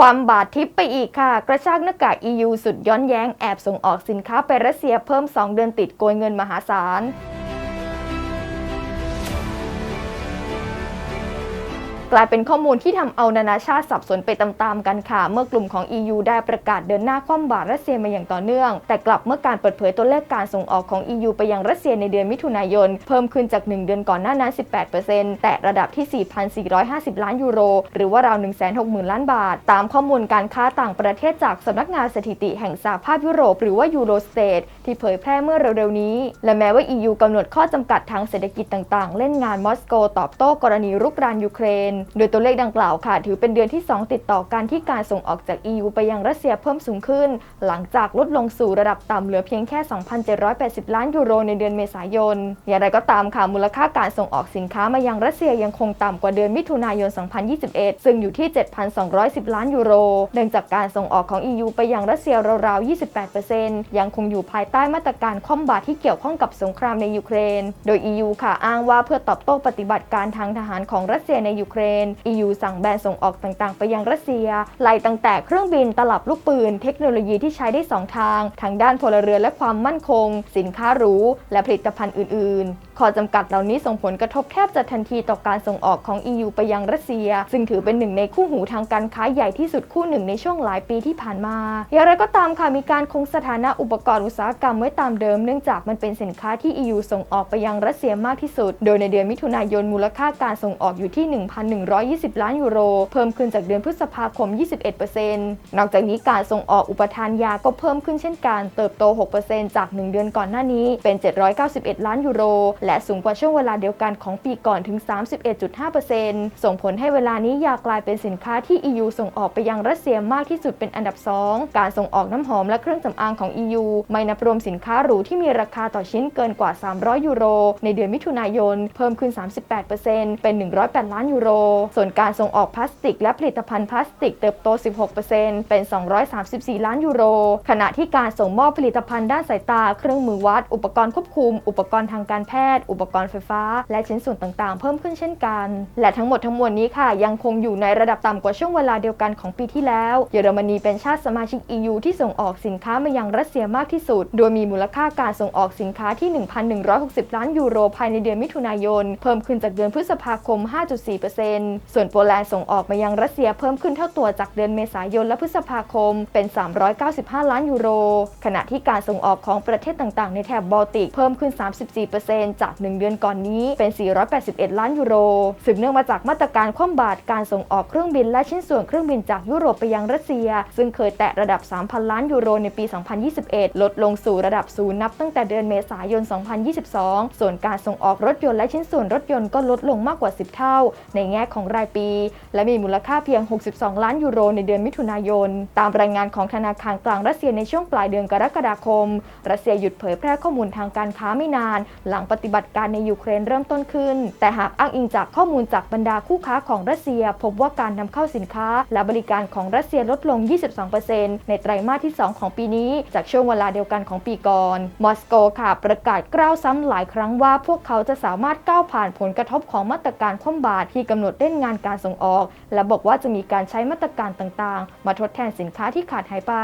ความบาดทิพย์ไปอีกค่ะ กระชากหน้ากาก EU สุดย้อนแย้งแอบส่งออกสินค้าไปรัสเซียเพิ่ม 2 เดือนติดโกยเงินมหาศาล กลายเป็นข้อมูลที่ทำเอานานาชาติสับสนไปตามๆกันค่ะ เมื่อกลุ่มของ EU ได้ประกาศเดินหน้าคว่ำบาตรรัสเซียมาอย่างต่อเนื่อง แต่กลับเมื่อการเปิดเผยตัวเลขการส่งออกของ EU ไปยังรัสเซียในเดือนมิถุนายน เพิ่มขึ้นจาก 1 เดือนก่อนหน้านั้น 18%แต่ระดับที่ 4,450 ล้านยูโร หรือว่าราว 160,000 ล้านบาท ตามข้อมูลการค้าต่างประเทศจากสำนักงานสถิติแห่งสหภาพยุโรป หรือว่ายูโรสเตทที่เผยแพร่เมื่อเร็วๆนี้ และแม้ว่า EU กำหนดข้อจำกัดทางเศรษฐกิจต่างๆ เล่นงานมอสโกตอบโต้กรณีรุกรานยูเครนโดยตัวเลขดังกล่าวค่ะ ถือเป็นเดือนที่ 2 ติดต่อกันที่การส่งออกจาก EU ไปยังรัสเซียเพิ่มสูงขึ้น หลังจากลดลงสู่ระดับต่ำเหลือเพียงแค่ 2,780 ล้านยูโรในเดือนเมษายน อย่างไรก็ตามค่ะ มูลค่าการส่งออกสินค้ามายังรัสเซียยังคงต่ำกว่าเดือนมิถุนายน 2021 ซึ่งอยู่ที่ 7,210 ล้านยูโร เนื่องจากการส่งออกของ EU ไปยังรัสเซียราวๆ 28%ยังคงอยู่ภายใต้มาตรการคว่ำบาตรที่เกี่ยวข้องกับสงครามในยูเครน โดย EU ค่ะอ้างว่าเพื่อตอบโต้ปฏิบัติการทางทหารของรัสเซียในยูเครน EU สั่งแบนส่งออกต่างๆ ไปยังรัสเซียไล่ตั้งแต่เครื่องบินตลับลูกปืน เทคโนโลยีที่ใช้ได้ 2 ทาง ทางด้านพลเรือนและความมั่นคง สินค้าหรูและผลิตภัณฑ์อื่น ๆ ข้อจำกัดเหล่านี้ส่งผลกระทบแทบจะทันทีต่อการส่งออกของ EU ไปยังรัสเซีย ซึ่งถือเป็นหนึ่งในคู่หูทางการค้าใหญ่ที่สุดคู่หนึ่งในช่วงหลายปีที่ผ่านมา อย่างไรก็ตามค่ะมีการคงสถานะอุปกรณ์อุตสาหกรรมไว้ตามเดิมเนื่องจากมันเป็นสินค้าที่ EU ส่งออกไปยังรัสเซียมากที่สุด โดยในเดือนมิถุนายนมูลค่าการส่งออกอยู่ที่ 1,120 ล้านยูโร เพิ่มขึ้นจากเดือนพฤษภาคม 21%นอกจากนี้การส่งออกอุปทานยาก็เพิ่มขึ้นเช่นกัน เติบโต 6%จาก 1 เดือนก่อนหน้านี้เป็น 791 ล้านยูโรและสูงกว่าช่วงเวลาเดียวกันของปีก่อนถึง 31.5%ส่งผลให้เวลานี้ยากลายเป็นสินค้าที่ EU ส่งออกไปยังรัสเซียมากที่สุดเป็นอันดับ 2 การส่งออกน้ำหอมและเครื่องสำอางของ EU ไม่นับรวมสินค้าหรูที่มีราคาต่อชิ้นเกินกว่า 300 ยูโร ในเดือนมิถุนายน เพิ่มขึ้น 38%เป็น 108 ล้านยูโร ส่วนการส่งออกพลาสติก และผลิตภัณฑ์พลาสติกเติบโต 16%เป็น 234 ล้านยูโร ขณะที่การส่งมอบผลิตภัณฑ์ด้านสายตา เครื่องมือวัด อุปกรณ์ควบคุม อุปกรณ์ทางการแพทย์ทย์ อุปกรณ์ไฟฟ้า และชิ้นส่วนต่างๆ เพิ่มขึ้นเช่นกัน และทั้งหมดทั้งมวลนี้ค่ะ ยังคงอยู่ในระดับต่ำกว่าช่วงเวลาเดียวกันของปีที่แล้ว เยอรมนีเป็นชาติสมาชิก EU ที่ส่งออกสินค้ามายังรัสเซียมากที่สุด โดยมีมูลค่าการส่งออกสินค้าที่ 1,160 ล้านยูโรภายในเดือนมิถุนายน เพิ่มขึ้นจากเดือนพฤษภาคม 5.4%ส่วนโปแลนด์ส่งออกมายังรัสเซียเพิ่มขึ้นเท่าตัวจากเดือนเมษายนและพฤษภาคมเป็น 395 ล้านยูโร ขณะที่การส่งออกของประเทศต่างๆ ในแถบบอลติกเพิ่มขึ้น 34%จาก1 เดือนก่อนนี้เป็น 481 ล้านยูโร สืบเนื่องมาจากมาตรการคว่ำบาตรการส่งออกเครื่องบินและชิ้นส่วนเครื่องบินจากยุโรปไปยังรัสเซีย ซึ่งเคยแตะระดับ 3,000 ล้านยูโรในปี 2021 ลดลงสู่ระดับศูนย์นับตั้งแต่เดือนเมษายน 2022 ส่วนการส่งออกรถยนต์และชิ้นส่วนรถยนต์ก็ลดลงมากกว่า 10 เท่า ในแง่ของรายปี และมีมูลค่าเพียง 62 ล้านยูโรในเดือนมิถุนายน ตามรายงานของธนาคารกลางรัสเซียในช่วงปลายเดือนกรกฎาคม รัสเซียหยุดเผยแพร่ข้อมูลทางการค้าไม่นาน หลังปฏิบัติการในยูเครนเริ่มต้นขึ้น แต่หากอ้างอิงจากข้อมูลจากบรรดาคู่ค้าของรัสเซีย พบว่าการนำเข้าสินค้า และบริการของรัสเซียลดลง 22%ในไตรมาสที่ 2 ของปีนี้ จากช่วงเวลาเดียวกันของปีก่อน มอสโกค่ะ ประกาศกล้าวซ้ำหลายครั้งว่าพวกเขาจะสามารถก้าวผ่านผลกระทบของมาตรการคว่ำบาตรที่กำหนดเล่นงานการส่งออก และบอกว่าจะมีการใช้มาตรการต่างๆ มาทดแทนสินค้าที่ขาดหายไป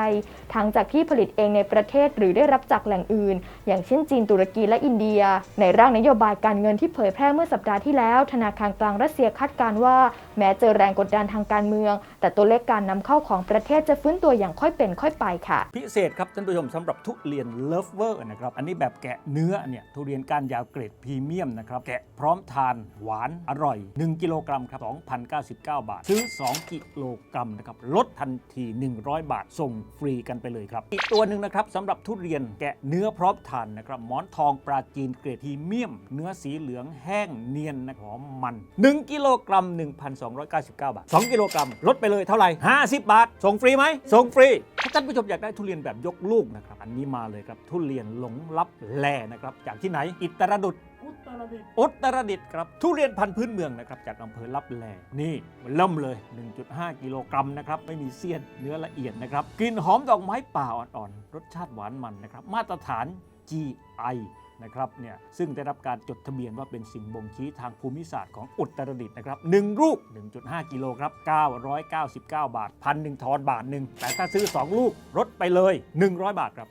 ทั้งจากที่ผลิตเองในประเทศหรือได้รับจากแหล่งอื่น อย่างเช่นจีนตุรกีและอินเดียในร่างนโยบายการเงินที่เผยแพร่เมื่อสัปดาห์ที่แล้ว ธนาคารกลางรัสเซียคาดการว่า แม้เจอแรงกดดันทางการเมือง แต่ตัวเลขการนำเข้าของประเทศจะฟื้นตัวอย่างค่อยเป็นค่อยไปค่ะ พิเศษครับท่านผู้ชมสำหรับทุเรียนเลิฟเวอร์นะครับ อันนี้แบบแกะเนื้อเนี่ยทุเรียนก้านยาวเกรดพรีเมียมนะครับแกะพร้อมทานหวานอร่อย 1 กิโลกรัมครับ2,099 บาท ซื้อ 2 กิโลกรัมนะครับลดทันที 100 บาทส่งฟรีกันไปเลยครับอีกตัวหนึ่งนะครับสำหรับทุเรียนแกะเนื้อพร้อมทานนะครับหมอนทองปลาจีนเกรดพรีเมียม เนื้อสีเหลืองแห้งเนียนนะหอมมัน 1 กิโลกรัม 1,299 บาท 2 กิโลกรัม ลดไปเลยเท่าไหร่ 50 บาท ส่งฟรีไหม ส่งฟรี ถ้าท่านผู้ชมอยากได้ทุเรียนแบบยกลูกนะครับ อันนี้มาเลยครับ ทุเรียนหลงลับแลนะครับ จากที่ไหน อิตรดุษอุตรดิตถ์อุตรดิตถ์ครับ ทุเรียนพันธุ์พื้นเมืองนะครับ จากอำเภอลับแลนี่มันเริ่มเลย 1.5 กิโลกรัมนะครับ ไม่มีเสี้ยนเนื้อละเอียดนะครับกลิ่นหอมดอกไม้ป่าอ่อนๆรสชาติหวานมันนะครับ มาตรฐาน GI นะครับเนี่ยซึ่งได้รับการจดทะเบียนว่าเป็นสิ่งบ่งชี้ทางภูมิศาสตร์ของอุตรดิตถ์นะครับหนึ่งลูก 1.5 กิโลครับ 999 บาทพันหนึ่งทอนบาทหนึ่งแต่ถ้าซื้อ 2 ลูกลดไปเลย 100 บาทครับ